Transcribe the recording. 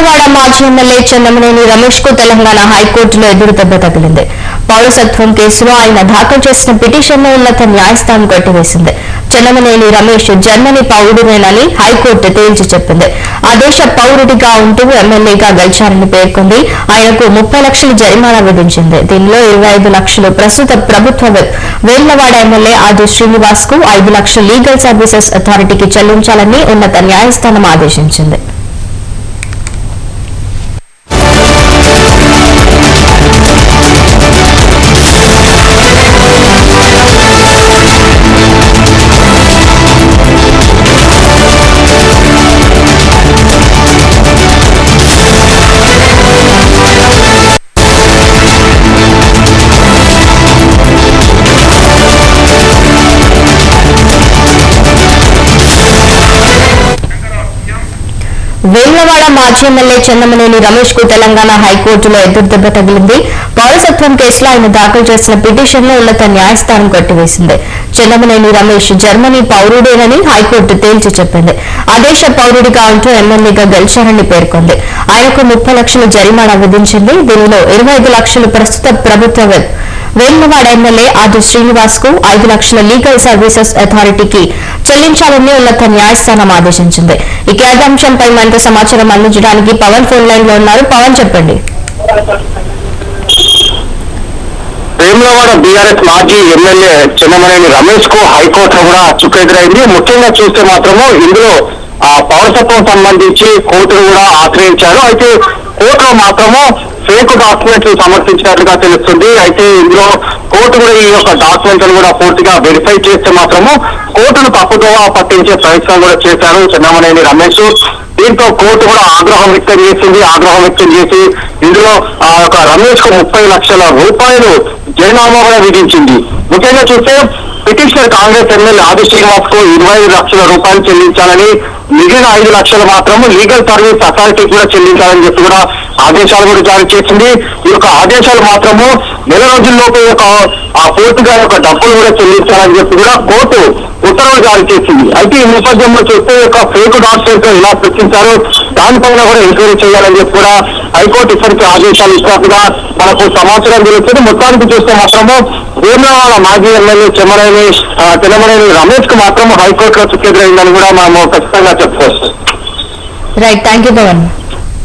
విజయవాడ మాజీ ఎమ్మెల్యే రమేష్కు తెలంగాణ హైకోర్టులో ఎదురుదెబ్బ తగిలింది. పౌరసత్వం కేసులో ఆయన దాఖలు చేసిన పిటిషన్ ఉన్నత న్యాయస్థానం కొట్టివేసింది. చెన్నమనేని రమేష్ జర్మనీ పౌరుడేనని హైకోర్టు తేల్చి చెప్పింది. ఆ దేశ పౌరుడిగా ఉంటూ ఎమ్మెల్యేగా గెలిచారని పేర్కొంది. ఆయనకు ముప్పై లక్షల జరిమానా విధించింది. దీనిలో ఇరవై ఐదు లక్షలు ప్రస్తుత ప్రభుత్వ విప్ వేములవాడ ఎమ్మెల్యే ఆది శ్రీనివాస్కు ఐదు లక్షలు లీగల్ సర్వీసెస్ అథారిటీకి చెల్లించాలని ఉన్నత న్యాయస్థానం ఆదేశించింది. వేములవాడ మాజీ ఎమ్మెల్యే చందమనేని రమేష్కు తెలంగాణ హైకోర్టులో ఎదురుదెబ్బ తగిలింది. పౌరసత్వం కేసులో ఆయన దాఖలు చేసిన పిటిషన్లో ఉన్నత న్యాయస్థానం కొట్టివేసింది. చందమనేని రమేష్ జర్మనీ పౌరుడేనని హైకోర్టు తేల్చి చెప్పింది. ఆ దేశ పౌరుడిగా ఉంటూ ఎమ్మెల్యేగా గెలిచారని పేర్కొంది. ఆయనకు ముప్పై లక్షల జరిమానా విధించింది. దీనిలో ఇరవై ఐదు లక్షలు ప్రస్తుత ప్రభుత్వ వేములవాడ ఎమ్మెల్యే ఆది శ్రీనివాస్కు ఐదు లక్షల లీగల్ సర్వీసెస్ అథారిటీకి చెల్లించాలని ఉన్నత న్యాయస్థానం ఆదేశించింది. ఈ కేటాంశంపై మరింత సమాచారం అందించడానికి పవన్ ఫోన్ లైన్లో ఉన్నారు. పవన్ చెప్పండి. వేములవాడ బీఆర్ఎస్ మాజీ ఎమ్మెల్యే చెన్నమనేని రమేష్కు హైకోర్టులో కూడా చుక్కెదురైంది. ముఖ్యంగా చూస్తే మాత్రము ఇందులో పౌరసత్వం సంబంధించి కోర్టును కూడా ఆశ్రయించారు. అయితే కోర్టులో మాత్రము ఫేక్ డాక్యుమెంట్లు సమర్పించినట్లుగా తెలుస్తుంది. అయితే ఇందులో కోర్టు కూడా ఈ యొక్క డాక్యుమెంట్లను కూడా పూర్తిగా వెరిఫై చేస్తే మాత్రము కోర్టును తప్పుదోవ పట్టించే ప్రయత్నం కూడా చేశారు చెన్నమనేని రమేష్. దీంతో కోర్టు కూడా ఆగ్రహం వ్యక్తం చేసింది ఆగ్రహం వ్యక్తం చేసి ఇందులో ఆ యొక్క రమేష్కు ముప్పై లక్షల రూపాయలు జైనామా కూడా విధించింది. ముఖ్యంగా చూస్తే పిటిషనర్ కాంగ్రెస్ ఎమ్మెల్యే ఆది శ్రీనివాస్కు ఇరవై ఐదు లక్షల రూపాయలు చెల్లించాలని మిగిలిన ఐదు లక్షలు మాత్రము లీగల్ సర్వీస్ అథారిటీ కూడా చెల్లించాలని చెప్పి కూడా ఆదేశాలు కూడా జారీ చేసింది. ఈ యొక్క ఆదేశాలు మాత్రము నెల రోజుల్లోపు యొక్క ఆ పూర్తిగా యొక్క డబ్బులు కూడా చెల్లించాలని చెప్పి కూడా కోర్టు ఉత్తర్వులు జారీ చేసింది. అయితే ఈ నేపథ్యంలో చూస్తే యొక్క ఫేక్ డాక్టర్స్ ఎలా సృష్టించారు దానిపైన కూడా ఎంక్వైరీ చేయాలని చెప్పి కూడా హైకోర్టు ఇప్పటికీ ఆదేశాలు ఇచ్చినట్టుగా మనకు సమాచారం తెలుస్తుంది. మొత్తానికి చూస్తే మాత్రము వేములవాడ మాజీ ఎమ్మెల్యే చెమ్మరేని తెలమరేని రమేష్కు మాత్రం హైకోర్టులో చుక్కెదురైందని కూడా మనము ఖచ్చితంగా చెప్పుకోవచ్చు. Right thank you